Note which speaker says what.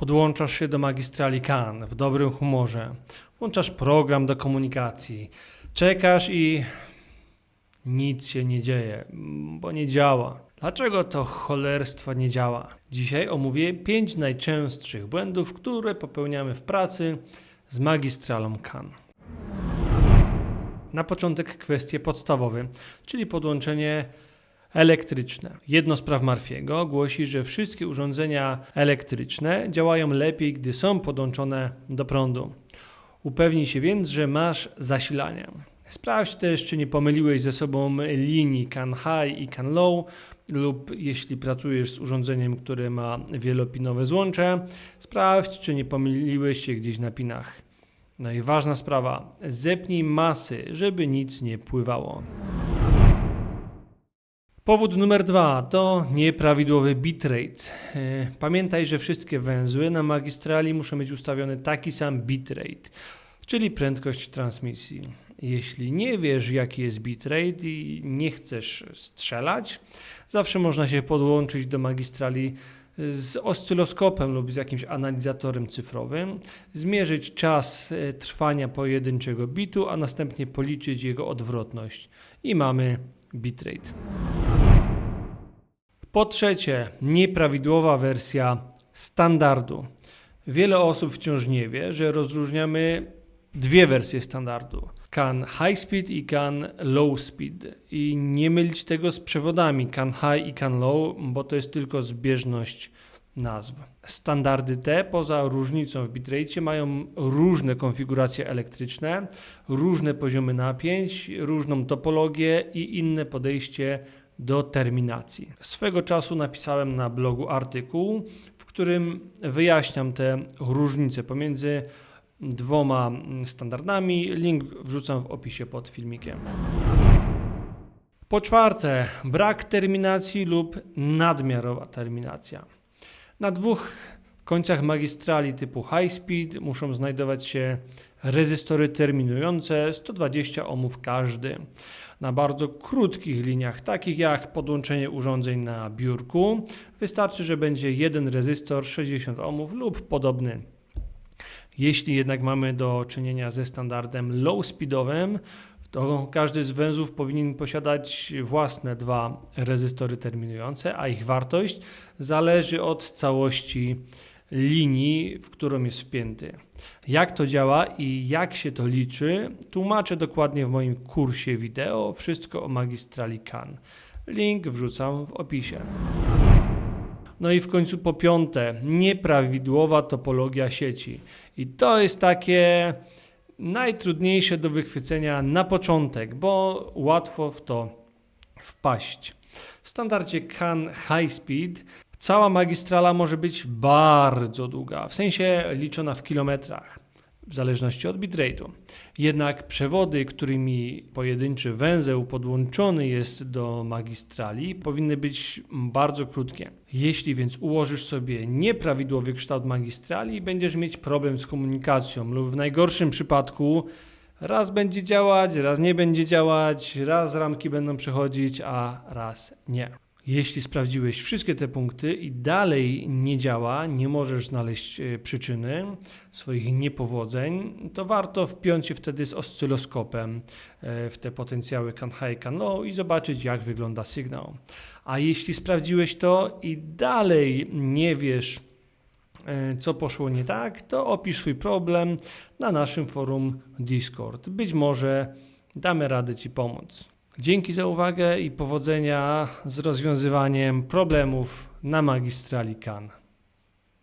Speaker 1: Podłączasz się do magistrali CAN w dobrym humorze. Włączasz program do komunikacji. Czekasz i nic się nie dzieje, bo nie działa. Dlaczego to cholerstwo nie działa? Dzisiaj omówię 5 najczęstszych błędów, które popełniamy w pracy z magistralą CAN. Na początek kwestie podstawowe, czyli podłączenie elektryczne. Jedno z praw Marfiego głosi, że wszystkie urządzenia elektryczne działają lepiej, gdy są podłączone do prądu. Upewnij się więc, że masz zasilanie. Sprawdź też, czy nie pomyliłeś ze sobą linii CAN High i CAN Low, lub jeśli pracujesz z urządzeniem, które ma wielopinowe złącze, sprawdź, czy nie pomyliłeś się gdzieś na pinach. No i ważna sprawa, zepnij masy, żeby nic nie pływało. Powód numer dwa to nieprawidłowy bitrate. E, Pamiętaj, że wszystkie węzły na magistrali muszą mieć ustawiony taki sam bitrate, czyli prędkość transmisji. Jeśli nie wiesz, jaki jest bitrate i nie chcesz strzelać, zawsze można się podłączyć do magistrali z oscyloskopem lub z jakimś analizatorem cyfrowym, zmierzyć czas e, trwania pojedynczego bitu, a następnie policzyć jego odwrotność. I mamy bitrate. Po trzecie, nieprawidłowa wersja standardu. Wiele osób wciąż nie wie, że rozróżniamy dwie wersje standardu: CAN High Speed i CAN Low Speed. I nie mylić tego z przewodami CAN High i CAN Low, bo to jest tylko zbieżność nazw. Standardy te, poza różnicą w bitrate, mają różne konfiguracje elektryczne, różne poziomy napięć, różną topologię i inne podejście do terminacji. Swego czasu napisałem na blogu artykuł, w którym wyjaśniam te różnice pomiędzy dwoma standardami. Link wrzucam w opisie pod filmikiem. Po czwarte, brak terminacji lub nadmiarowa terminacja. Na dwóch końcach magistrali typu high speed muszą znajdować się rezystory terminujące 120 ohmów każdy. Na bardzo krótkich liniach, takich jak podłączenie urządzeń na biurku, wystarczy, że będzie jeden rezystor 60 ohmów lub podobny. Jeśli jednak mamy do czynienia ze standardem low speedowym, to każdy z węzłów powinien posiadać własne dwa rezystory terminujące, a ich wartość zależy od całości linii, w którą jest wpięty. Jak to działa i jak się to liczy, tłumaczę dokładnie w moim kursie wideo Wszystko o magistrali CAN. Link wrzucam w opisie. No i w końcu po piąte, nieprawidłowa topologia sieci. I to jest takie najtrudniejsze do wychwycenia na początek, bo łatwo w to wpaść. W standardzie CAN High Speed cała magistrala może być bardzo długa, w sensie liczona w kilometrach, w zależności od bitrate'u. Jednak przewody, którymi pojedynczy węzeł podłączony jest do magistrali, powinny być bardzo krótkie. Jeśli więc ułożysz sobie nieprawidłowy kształt magistrali, będziesz mieć problem z komunikacją lub w najgorszym przypadku raz będzie działać, raz nie będzie działać, raz ramki będą przechodzić, a raz nie. Jeśli sprawdziłeś wszystkie te punkty i dalej nie działa, nie możesz znaleźć e, przyczyny swoich niepowodzeń, to warto wpiąć się wtedy z oscyloskopem e, w te potencjały can low i zobaczyć jak wygląda sygnał. A jeśli sprawdziłeś to i dalej nie wiesz, e, co poszło nie tak, to opisz swój problem na naszym forum Discord. Być może damy radę Ci pomóc. Dzięki za uwagę i powodzenia z rozwiązywaniem problemów na magistrali CAN.